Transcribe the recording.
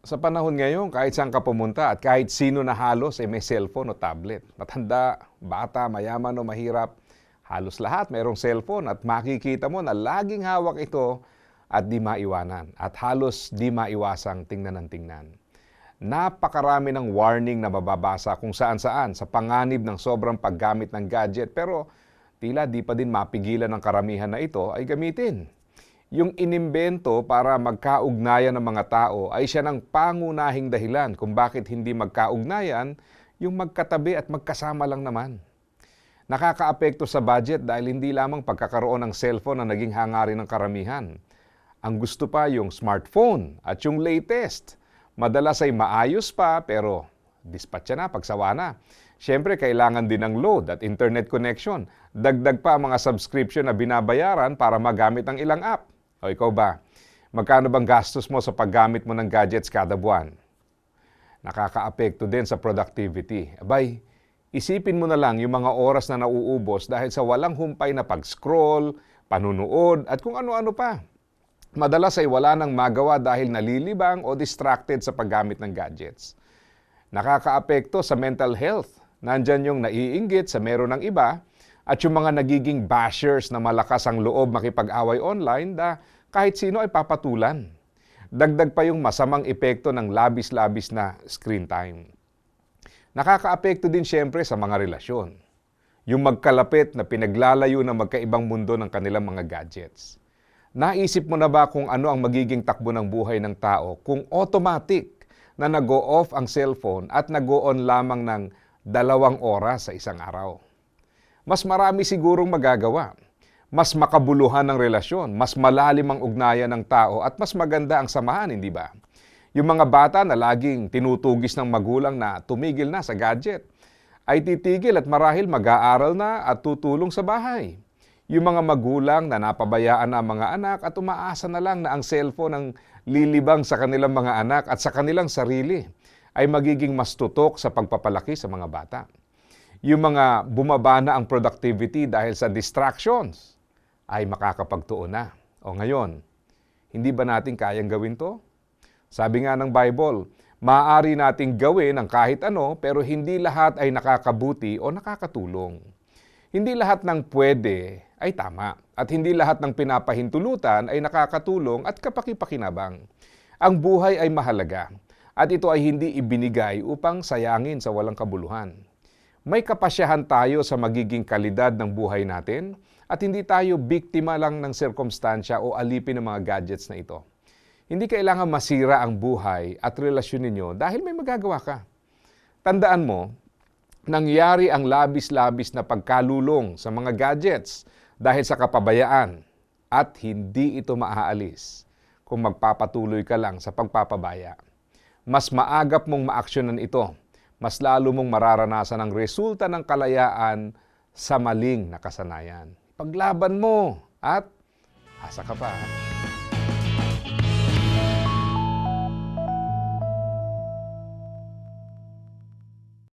Sa panahon ngayon, kahit saan ka pumunta at kahit sino na halos ay may cellphone o tablet. Matanda, bata, mayaman o mahirap, halos lahat mayroong cellphone at makikita mo na laging hawak ito at di maiwanan at halos di maiwasang tingnan ng tingnan. Napakarami ng warning na mababasa kung saan-saan sa panganib ng sobrang paggamit ng gadget pero tila di pa din mapigilan ng karamihan na ito ay gamitin. Yung inimbento para magkaugnayan ng mga tao ay siya ng pangunahing dahilan kung bakit hindi magkaugnayan yung magkatabi at magkasama lang naman. Nakakaapekto sa budget dahil hindi lamang pagkakaroon ng cellphone ang naging hangarin ng karamihan. Ang gusto pa yung smartphone at yung latest. Madalas ay maayos pa pero dispatcha na, pagsawa na. Siyempre, kailangan din ng load at internet connection. Dagdag pa ang mga subscription na binabayaran para magamit ang ilang app. O ikaw ba? Magkano bang gastos mo sa paggamit mo ng gadgets kada buwan? Nakakaapekto din sa productivity. Abay, isipin mo na lang yung mga oras na nauubos dahil sa walang humpay na pag-scroll, panunood, at kung ano-ano pa. Madalas ay wala nang magawa dahil nalilibang o distracted sa paggamit ng gadgets. Nakakaapekto sa mental health. Nandyan yung naiinggit sa meron ng iba at yung mga nagiging bashers na malakas ang loob makipag-away online da kahit sino ay papatulan. Dagdag pa yung masamang epekto ng labis-labis na screen time. Nakakaapekto din siyempre sa mga relasyon. Yung magkalapit na pinaglalayo ng magkaibang mundo ng kanilang mga gadgets. Naisip mo na ba kung ano ang magiging takbo ng buhay ng tao kung automatic na nag-go off ang cellphone at nag-go on lamang ng dalawang oras sa isang araw? Mas marami sigurong magagawa. Mas makabuluhan ang relasyon, mas malalim ang ugnayan ng tao at mas maganda ang samahan, hindi ba? Yung mga bata na laging tinutugis ng magulang na tumigil na sa gadget, ay titigil at marahil mag-aaral na at tutulong sa bahay. Yung mga magulang na napabayaan na ang mga anak at umaasa na lang na ang cellphone ang lilibang sa kanilang mga anak at sa kanilang sarili ay magiging mas tutok sa pagpapalaki sa mga bata. Yung mga bumaba na ang productivity dahil sa distractions ay makakapagtuon na. O ngayon, hindi ba natin kayang gawin to? Sabi nga ng Bible, maaari nating gawin ang kahit ano pero hindi lahat ay nakakabuti o nakakatulong. Hindi lahat ng pwede ay tama at hindi lahat ng pinapahintulutan ay nakakatulong at kapakipakinabang. Ang buhay ay mahalaga at ito ay hindi ibinigay upang sayangin sa walang kabuluhan. May kapasyahan tayo sa magiging kalidad ng buhay natin at hindi tayo biktima lang ng sirkumstansya o alipin ng mga gadgets na ito. Hindi kailangan masira ang buhay at relasyon ninyo dahil may magagawa ka. Tandaan mo, nangyari ang labis-labis na pagkalulong sa mga gadgets dahil sa kapabayaan at hindi ito maaalis kung magpapatuloy ka lang sa pagpapabaya. Mas maagap mong maaksyonan ito, mas lalo mong mararanasan ang resulta ng kalayaan sa maling nakasanayan. Paglaban mo at asa ka pa.